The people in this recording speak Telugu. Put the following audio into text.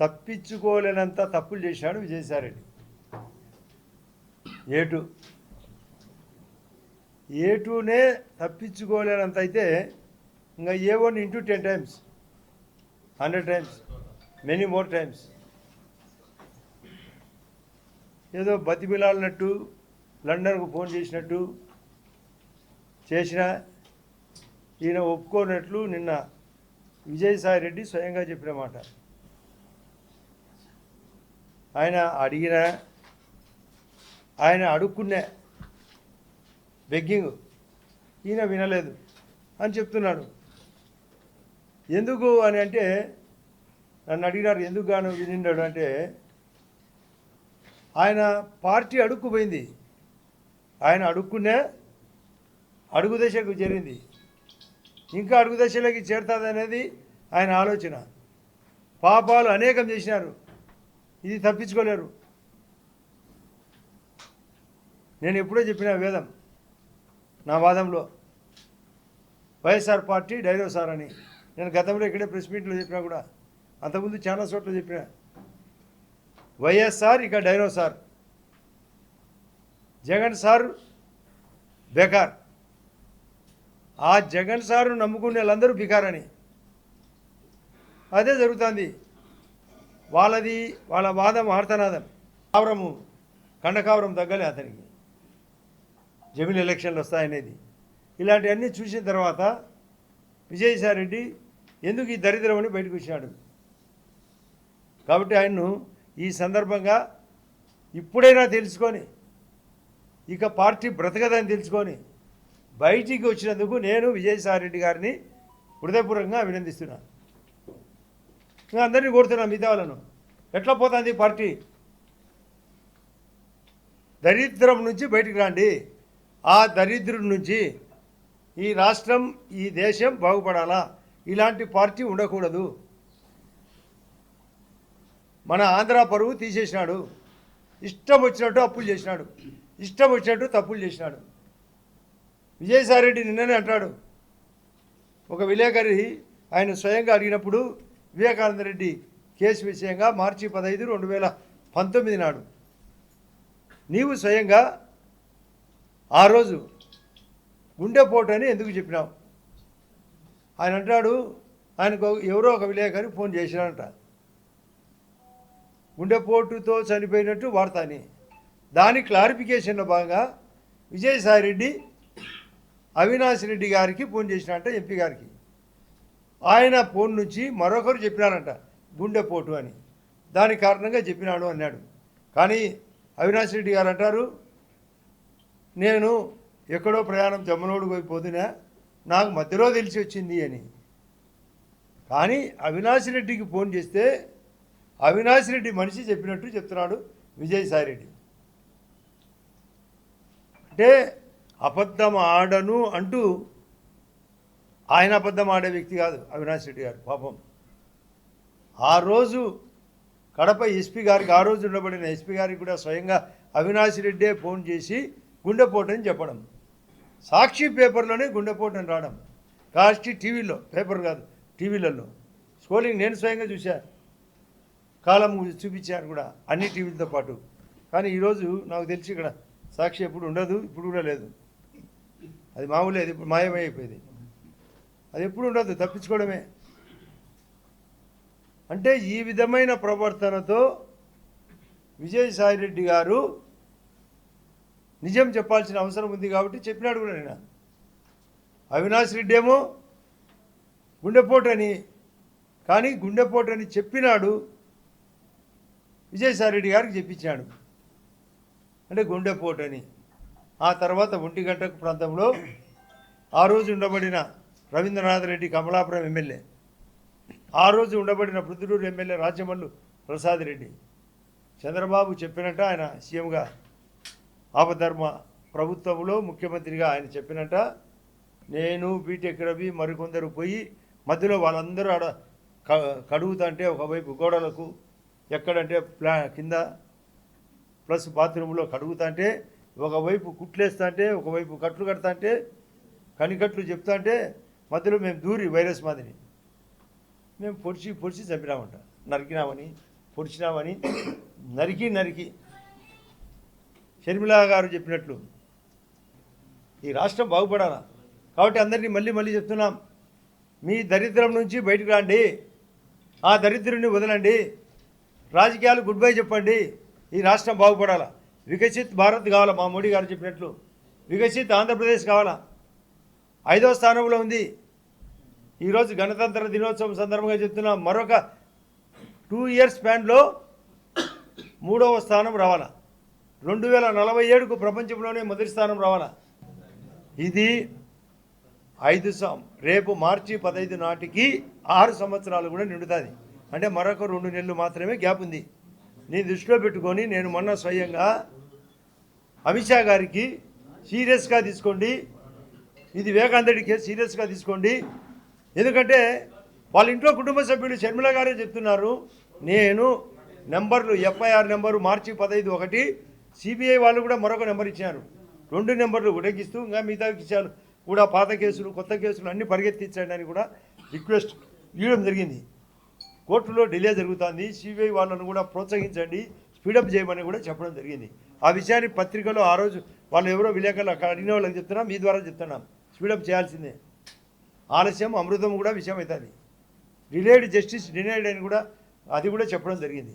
తప్పించుకోలేనంత తప్పులు చేశాడు విజయసాయిరెడ్డి. ఏటు. ఏటూనే తప్పించుకోలేనంత అయితే ఇంకా ఏ one into ten times hundred times many more times ఏదో బతిమిలాడినట్టు లండన్కు ఫోన్ చేసినట్టు చేసిన ఈయన ఒప్పుకోనట్లు నిన్న విజయసాయి రెడ్డి స్వయంగా చెప్పిన మాట. ఆయన అడిగిన ఆయన అడుక్కునే బెగ్గింగ్ ఈయన వినలేదు అని చెప్తున్నాడు. ఎందుకు అని అంటే నన్ను అడిగినారు ఎందుకు గాను వినిండాడు? అంటే ఆయన పార్టీ అడుక్కుపోయింది ఆయన అడుక్కునే అడుగు దశకు చేరింది. ఇంకా అడుగు దశలోకి చేరుతుంది అనేది ఆయన ఆలోచన. పాపాలు అనేకం చేసినారు. ఇది తప్పించుకోలేరు. నేను ఎప్పుడో చెప్పిన వేదం నా వాదంలో వైఎస్ఆర్ పార్టీ డైనోసార్ అని. నేను గతంలో ఇక్కడే ప్రెస్ మీట్లో చెప్పినా కూడా అంతకుముందు చాలా చోట్ల చెప్పిన. వైఎస్ఆర్ ఇక డైనోసార్. Jagan sir Baker. ఆ జగన్ సార్ను నమ్ముకునే వాళ్ళందరూ బికారని అదే జరుగుతుంది. వాళ్ళది వాళ్ళ వాదం ఆర్తనాదం. కావరము కండకావరం తగ్గలే అతనికి. జమిన్ ఎలక్షన్లు వస్తాయనేది. ఇలాంటివన్నీ చూసిన తర్వాత విజయసాయి రెడ్డి ఎందుకు ఈ దరిద్రం అని బయటకు వచ్చాడు? కాబట్టి ఆయన్ను ఈ సందర్భంగా ఇప్పుడైనా తెలుసుకొని ఇక పార్టీ బ్రతకదని తెలుసుకొని బయటికి వచ్చినందుకు నేను విజయసాయి రెడ్డి గారిని హృదయపూర్వకంగా అభినందిస్తున్నాను. నేను అందరినీ కోరుతున్నాను మిగతా వాళ్ళను. ఎట్లా పోతుంది పార్టీ? దరిద్రం నుంచి బయటికి రండి. ఆ దరిద్రం నుంచి ఈ రాష్ట్రం ఈ దేశం బాగుపడాలా? ఇలాంటి పార్టీ ఉండకూడదు. మన ఆంధ్ర పరువు తీసేసినాడు. ఇష్టం వచ్చినట్టు అప్పులు చేసినాడు. ఇష్టం వచ్చినట్టు తప్పులు చేసినాడు. విజయసాయిరెడ్డి నిన్ననే అంటాడు. ఒక విలేకరి ఆయన స్వయంగా అడిగినప్పుడు వివేకానంద రెడ్డి కేసు విషయంగా మార్చి పదహైదు రెండు వేల పంతొమ్మిది నాడు. నీవు స్వయంగా ఆ రోజు గుండెపోటు అని ఎందుకు చెప్పినావు? ఆయన అంటాడు ఆయనకు ఎవరో ఒక విలేకరి ఫోన్ చేసినాడంట గుండెపోటుతో చనిపోయినట్టు వార్త అని. దాని క్లారిఫికేషన్లో భాగంగా విజయసాయి రెడ్డి అవినాష్ రెడ్డి గారికి ఫోన్ చేసినట్ట ఎంపీ గారికి. ఆయన ఫోన్ నుంచి మరొకరు చెప్పినారంట గుండెపోటు అని. దాని కారణంగా చెప్పినాడు అన్నాడు. కానీ అవినాష్ రెడ్డి గారు అంటారు నేను ఎక్కడో ప్రయాణం జమ్మనోడు పోయిపోతున్నా నాకు మధ్యలో తెలిసి వచ్చింది అని. కానీ అవినాష్ రెడ్డికి ఫోన్ చేస్తే అవినాష్ రెడ్డి మనిషి చెప్పినట్టు చెప్తున్నాడు విజయసాయి రెడ్డి. అంటే అబద్ధం ఆడను అంటూ ఆయన అబద్ధం ఆడే వ్యక్తి కాదు అవినాష్ రెడ్డి గారు పాపం. ఆ రోజు కడప ఎస్పీ గారికి ఆ రోజు ఉండబడిన ఎస్పీ గారికి కూడా స్వయంగా అవినాష్ రెడ్డే ఫోన్ చేసి గుండెపోటని అని చెప్పడం. సాక్షి పేపర్లోనే గుండెపోటని రావడం. కాస్ట్ టీవీలో పేపర్ కాదు టీవీలలో. స్కోలింగ్ నేను స్వయంగా చూశాను కాలం చూపించారు కూడా అన్ని టీవీలతో పాటు. కానీ ఈరోజు నాకు తెలిసి ఇక్కడ సాక్షి ఎప్పుడు ఉండదు ఇప్పుడు కూడా లేదు. అది మామూలేదు ఇప్పుడు మాయమైపోయింది. అది ఎప్పుడు ఉండదు తప్పించుకోవడమే. అంటే ఈ విధమైన ప్రవర్తనతో విజయసాయి రెడ్డి గారు నిజం చెప్పాల్సిన అవసరం ఉంది కాబట్టి చెప్పినాడు కూడా నేను. అవినాష్ రెడ్డి ఏమో గుండెపోటు అని కానీ గుండెపోటు అని చెప్పినాడు విజయసాయి రెడ్డి గారికి చెప్పించాడు. అంటే గుండెపోటు అని ఆ తర్వాత ఒంటి గంటకు ప్రాంతంలో ఆ రోజు ఉండబడిన రవీంద్రనాథ్ రెడ్డి కమలాపురం ఎమ్మెల్యే. ఆ రోజు ఉండబడిన పృథ్వూరు ఎమ్మెల్యే రాజ్యమల్లు ప్రసాద్ రెడ్డి. చంద్రబాబు చెప్పినట్ట ఆయన సీఎంగా ఆపధర్మ ప్రభుత్వంలో ముఖ్యమంత్రిగా ఆయన చెప్పినట్ట. నేను బీటెక్ రవి మరికొందరు పోయి మధ్యలో వాళ్ళందరూ ఆడ కడుగుతుంటే ఒకవైపు గోడలకు ఎక్కడంటే ప్లా కింద ప్లస్ బాత్రూంలో కడుగుతుంటే ఒకవైపు కుట్లేస్తుంటే ఒకవైపు కట్లు కడతాంటే కనికట్లు చెప్తాంటే మధ్యలో మేము దూరి వైరస్ మాదిరి మేము పొడిచి పొడిచి చంపినామంట నరికినామని పొడిచినామని నరికి నరికి. షర్మిలా గారు చెప్పినట్లు ఈ రాష్ట్రం బాగుపడాలా? కాబట్టి అందరినీ మళ్ళీ మళ్ళీ చెప్తున్నాం. మీ దరిద్రం నుంచి బయటకు రండి. ఆ దరిద్రుని వదలండి. రాజకీయాలు గుడ్ బై చెప్పండి. ఈ రాష్ట్రం బాగుపడాలా? వికసిత్ భారత్ కావాలా? మా మోడీ గారు చెప్పినట్లు. వికసిత్ ఆంధ్రప్రదేశ్ కావాలా? ఐదో స్థానంలో ఉంది. ఈరోజు గణతంత్ర దినోత్సవం సందర్భంగా చెప్తున్న మరొక టూ ఇయర్స్ స్పాన్లో మూడవ స్థానం రవాణా. రెండు వేల నలభై ఏడుకు ప్రపంచంలోనే మొదటి స్థానం రవాణా. ఇది ఐదు సం రేపు మార్చి పదహైదు నాటికి ఆరు సంవత్సరాలు కూడా నిండుతుంది. అంటే మరొక రెండు నెలలు మాత్రమే గ్యాప్ ఉంది. నీ దృష్టిలో పెట్టుకొని నేను మొన్న స్వయంగా అమిత్ షా గారికి సీరియస్గా తీసుకోండి. ఇది వివేకానందడి సీరియస్గా తీసుకోండి. ఎందుకంటే వాళ్ళ ఇంట్లో కుటుంబ సభ్యులు షర్మిల గారే చెప్తున్నారు నేను నెంబర్లు ఎఫ్ఐఆర్ నెంబరు మార్చి పదహైదు ఒకటి సిబిఐ వాళ్ళు కూడా మరొక నెంబర్ ఇచ్చారు రెండు నెంబర్లు ఉడగిస్తూ ఇంకా మిగతా ఇచ్చారు కూడా పాత కేసులు కొత్త కేసులు అన్ని పరిగెత్తించండి అని కూడా రిక్వెస్ట్ ఇవ్వడం జరిగింది. కోర్టులో డిలే జరుగుతుంది సిబిఐ వాళ్ళను కూడా ప్రోత్సహించండి స్పీడప్ చేయమని కూడా చెప్పడం జరిగింది. ఆ విషయాన్ని పత్రికలో ఆ రోజు వాళ్ళు ఎవరో విలేకరులు అక్కడ అడిగిన వాళ్ళకి చెప్తున్నాం మీ ద్వారా చెప్తున్నాం. స్పీడప్ చేయాల్సిందే. ఆలస్యం అమృతం కూడా విషయం అవుతుంది డిలేడ్ జస్టిస్ డినైడ్ అని కూడా అది కూడా చెప్పడం జరిగింది.